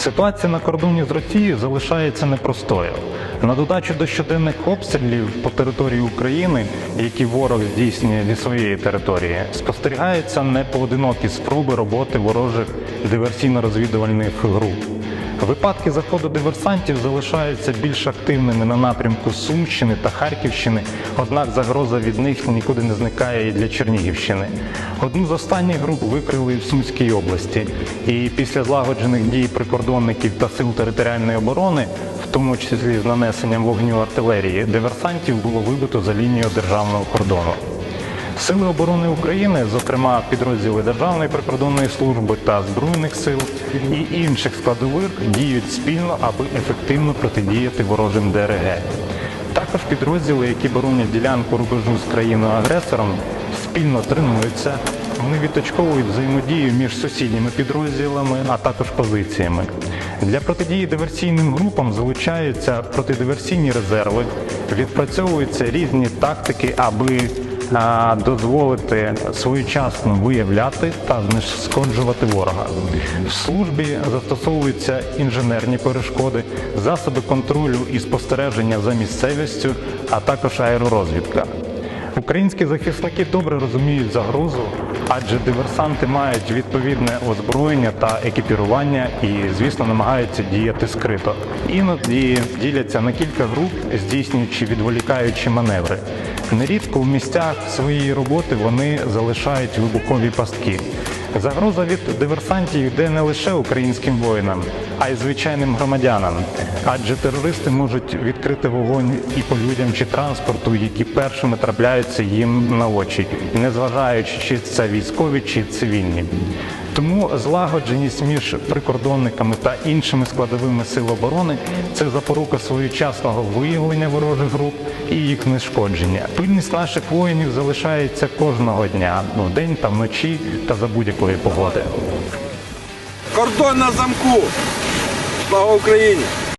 Ситуація на кордоні з Росією залишається непростою. На додачу до щоденних обстрілів по території України, які ворог здійснює зі своєї території, спостерігаються непоодинокі спроби роботи ворожих диверсійно-розвідувальних груп. Випадки заходу диверсантів залишаються більш активними на напрямку Сумщини та Харківщини, однак загроза від них нікуди не зникає і для Чернігівщини. Одну з останніх груп викрили в Сумській області, і після злагоджених дій прикордонників та сил територіальної оборони, в тому числі з нанесенням вогню артилерії, диверсантів було вибито за лінію державного кордону. Сили оборони України, зокрема підрозділи Державної прикордонної служби та Збройних сил і інших складових діють спільно, аби ефективно протидіяти ворожим ДРГ. Також підрозділи, які боронять ділянку рубежу з країною-агресором, спільно тренуються. Вони відточковують взаємодію між сусідніми підрозділами, а також позиціями. Для протидії диверсійним групам залучаються протидиверсійні резерви, відпрацьовуються різні тактики, аби дозволити своєчасно виявляти та знешкоджувати ворога. В службі застосовуються інженерні перешкоди, засоби контролю і спостереження за місцевістю, а також аеророзвідка. Українські захисники добре розуміють загрозу, адже диверсанти мають відповідне озброєння та екіпірування і, звісно, намагаються діяти скрито. Іноді діляться на кілька груп, здійснюючи відволікаючі маневри. Нерідко в місцях своєї роботи вони залишають вибухові пастки. Загроза від диверсантів йде не лише українським воїнам, а й звичайним громадянам, адже терористи можуть відкрити вогонь і по людям чи транспорту, які першими трапляються їм на очі, незважаючи, чи це військові чи цивільні. Тому злагодженість між прикордонниками та іншими складовими сил оборони це запорука своєчасного виявлення ворожих груп і їх нешкодження. Пильність наших воїнів залишається кожного дня, вдень та вночі та за будь-якої погоди. Кордон на замку. Слава Україні!